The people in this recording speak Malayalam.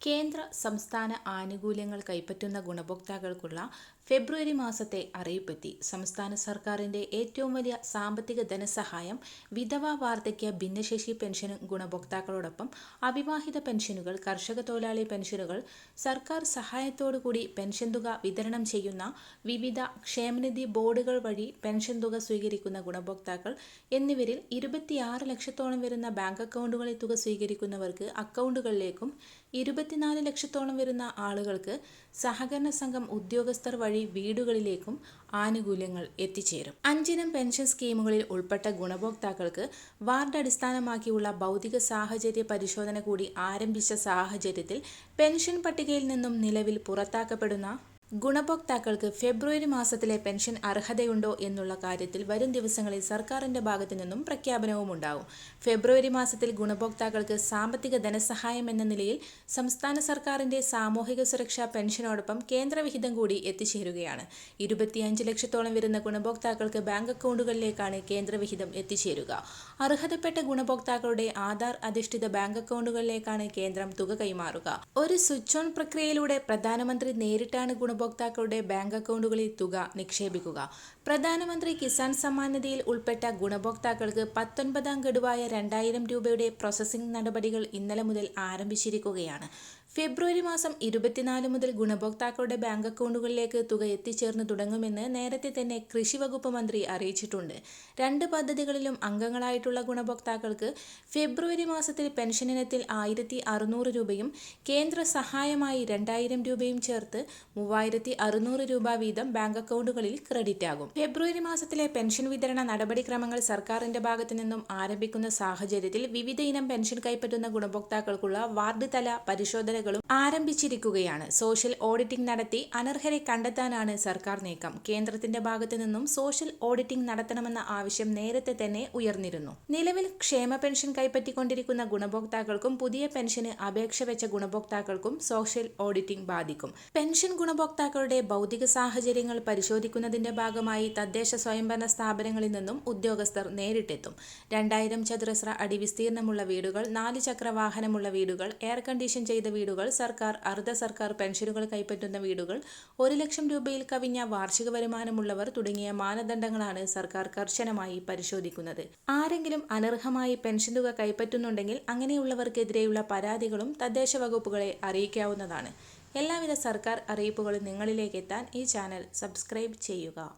കേന്ദ്ര സംസ്ഥാന ആനുകൂല്യങ്ങൾ കൈപ്പറ്റുന്ന ഗുണഭോക്താക്കൾക്കുള്ള ഫെബ്രുവരി മാസത്തെ അറിയിപ്പെത്തി. സംസ്ഥാന സർക്കാരിന്റെ ഏറ്റവും വലിയ സാമ്പത്തിക ധനസഹായം വിധവ വാർദ്ധക്യ ഭിന്നശേഷി പെൻഷൻ ഗുണഭോക്താക്കളോടൊപ്പം അവിവാഹിത പെൻഷനുകൾ കർഷക തൊഴിലാളി പെൻഷനുകൾ സർക്കാർ സഹായത്തോടുകൂടി പെൻഷൻ തുക വിതരണം ചെയ്യുന്ന വിവിധ ക്ഷേമനിധി ബോർഡുകൾ വഴി പെൻഷൻ തുക സ്വീകരിക്കുന്ന ഗുണഭോക്താക്കൾ എന്നിവരിൽ ഇരുപത്തിയാറ് ലക്ഷത്തോളം വരുന്ന ബാങ്ക് അക്കൗണ്ടുകളിൽ തുക സ്വീകരിക്കുന്നവർക്ക് അക്കൗണ്ടുകളിലേക്കും ഇരുപത്തിനാല് ലക്ഷത്തോളം വരുന്ന ആളുകൾക്ക് സഹകരണ സംഘം ഉദ്യോഗസ്ഥർ വഴി വീടുകളിലേക്കും ആനുകൂല്യങ്ങൾ എത്തിച്ചേരും. അഞ്ചിനം പെൻഷൻ സ്കീമുകളിൽ ഉൾപ്പെട്ട ഗുണഭോക്താക്കൾക്ക് വാർഡ് അടിസ്ഥാനമാക്കിയുള്ള ഭൗതിക സാഹചര്യ പരിശോധന കൂടി ആരംഭിച്ച സാഹചര്യത്തിൽ പെൻഷൻ പട്ടികയിൽ നിന്നും നിലവിൽ പുറത്താക്കപ്പെടുന്ന ഗുണഭോക്താക്കൾക്ക് ഫെബ്രുവരി മാസത്തിലെ പെൻഷൻ അർഹതയുണ്ടോ എന്നുള്ള കാര്യത്തിൽ വരും ദിവസങ്ങളിൽ സർക്കാരിന്റെ ഭാഗത്തു നിന്നും പ്രഖ്യാപനവും ഉണ്ടാവും ഫെബ്രുവരി മാസത്തിൽ ഗുണഭോക്താക്കൾക്ക് സാമ്പത്തിക ധനസഹായം എന്ന നിലയിൽ സംസ്ഥാന സർക്കാരിന്റെ സാമൂഹിക സുരക്ഷാ പെൻഷനോടൊപ്പം കേന്ദ്രവിഹിതം കൂടി എത്തിച്ചേരുകയാണ്. ഇരുപത്തിയഞ്ച് ലക്ഷത്തോളം വരുന്ന ഗുണഭോക്താക്കൾക്ക് ബാങ്ക് അക്കൗണ്ടുകളിലേക്കാണ് കേന്ദ്രവിഹിതം എത്തിച്ചേരുക. അർഹതപ്പെട്ട ഗുണഭോക്താക്കളുടെ ആധാർ അധിഷ്ഠിത ബാങ്ക് അക്കൗണ്ടുകളിലേക്കാണ് കേന്ദ്രം തുക കൈമാറുക. ഒരു സ്വിച്ച് ഓൺ പ്രക്രിയയിലൂടെ പ്രധാനമന്ത്രി നേരിട്ടാണ് ഗുണ ഉപഭോക്താക്കളുടെ ബാങ്ക് അക്കൗണ്ടുകളിൽ തുക നിക്ഷേപിക്കുക. പ്രധാനമന്ത്രി കിസാൻ സമ്മാൻ നിധിയിൽ ഉൾപ്പെട്ട ഗുണഭോക്താക്കൾക്ക് പത്തൊൻപതാം ഗഡുവായ രണ്ടായിരം രൂപയുടെ പ്രോസസ്സിംഗ് നടപടികൾ ഇന്നലെ മുതൽ ആരംഭിച്ചിരിക്കുകയാണ്. ഫെബ്രുവരി മാസം ഇരുപത്തിനാല് മുതൽ ഗുണഭോക്താക്കളുടെ ബാങ്ക് അക്കൗണ്ടുകളിലേക്ക് തുക എത്തിച്ചേർന്ന് തുടങ്ങുമെന്ന് നേരത്തെ തന്നെ കൃഷി വകുപ്പ് മന്ത്രി അറിയിച്ചിട്ടുണ്ട്. രണ്ട് പദ്ധതികളിലും അംഗങ്ങളായിട്ടുള്ള ഗുണഭോക്താക്കൾക്ക് ഫെബ്രുവരി മാസത്തിൽ പെൻഷൻ ഇനത്തിൽ ആയിരത്തി അറുന്നൂറ് രൂപയും കേന്ദ്ര സഹായമായി രണ്ടായിരം രൂപയും ചേർത്ത് മൂവായിരത്തി അറുന്നൂറ് രൂപ വീതം ബാങ്ക് അക്കൗണ്ടുകളിൽ ക്രെഡിറ്റ് ആകും. ഫെബ്രുവരി മാസത്തിലെ പെൻഷൻ വിതരണ നടപടിക്രമങ്ങൾ സർക്കാരിന്റെ ഭാഗത്തു നിന്നും ആരംഭിക്കുന്ന സാഹചര്യത്തിൽ വിവിധ ഇനം പെൻഷൻ കൈപ്പറ്റുന്ന ഗുണഭോക്താക്കൾക്കുള്ള വാർഡ് തല പരിശോധന മേഖലകളും ആരംഭിച്ചിരിക്കുകയാണ്. സോഷ്യൽ ഓഡിറ്റിംഗ് നടത്തി അനർഹരെ കണ്ടെത്താനാണ് സർക്കാർ നീക്കം. കേന്ദ്രത്തിന്റെ ഭാഗത്തു നിന്നും സോഷ്യൽ ഓഡിറ്റിംഗ് നടത്തണമെന്ന ആവശ്യം നേരത്തെ തന്നെ ഉയർന്നിരുന്നു. നിലവിൽ ക്ഷേമ പെൻഷൻ കൈപ്പറ്റിക്കൊണ്ടിരിക്കുന്ന ഗുണഭോക്താക്കൾക്കും പുതിയ പെൻഷന് അപേക്ഷ വെച്ച ഗുണഭോക്താക്കൾക്കും സോഷ്യൽ ഓഡിറ്റിംഗ് ബാധിക്കും. പെൻഷൻ ഗുണഭോക്താക്കളുടെ ഭൗതിക സാഹചര്യങ്ങൾ പരിശോധിക്കുന്നതിന്റെ ഭാഗമായി തദ്ദേശ സ്വയംഭരണ സ്ഥാപനങ്ങളിൽ നിന്നും ഉദ്യോഗസ്ഥർ നേരിട്ടെത്തും. രണ്ടായിരം ചതുരശ്ര അടി വിസ്തീർണമുള്ള വീടുകൾ നാല് ചക്ര വാഹനമുള്ള വീടുകൾ എയർ കണ്ടീഷൻ ചെയ്ത വീടുകൾ വീടുകൾ സർക്കാർ അർദ്ധ സർക്കാർ പെൻഷനുകൾ കൈപ്പറ്റുന്ന വീടുകൾ ഒരു ലക്ഷം രൂപയിൽ കവിഞ്ഞ വാർഷിക വരുമാനമുള്ളവർ തുടങ്ങിയ മാനദണ്ഡങ്ങളാണ് സർക്കാർ കർശനമായി പരിശോധിക്കുന്നത്. ആരെങ്കിലും അനർഹമായി പെൻഷൻ തുക കൈപ്പറ്റുന്നുണ്ടെങ്കിൽ അങ്ങനെയുള്ളവർക്കെതിരെയുള്ള പരാതികളും തദ്ദേശ വകുപ്പുകളെ അറിയിക്കാവുന്നതാണ്. എല്ലാവിധ സർക്കാർ അറിയിപ്പുകളും നിങ്ങളിലേക്ക് എത്താൻ ഈ ചാനൽ സബ്സ്ക്രൈബ് ചെയ്യുക.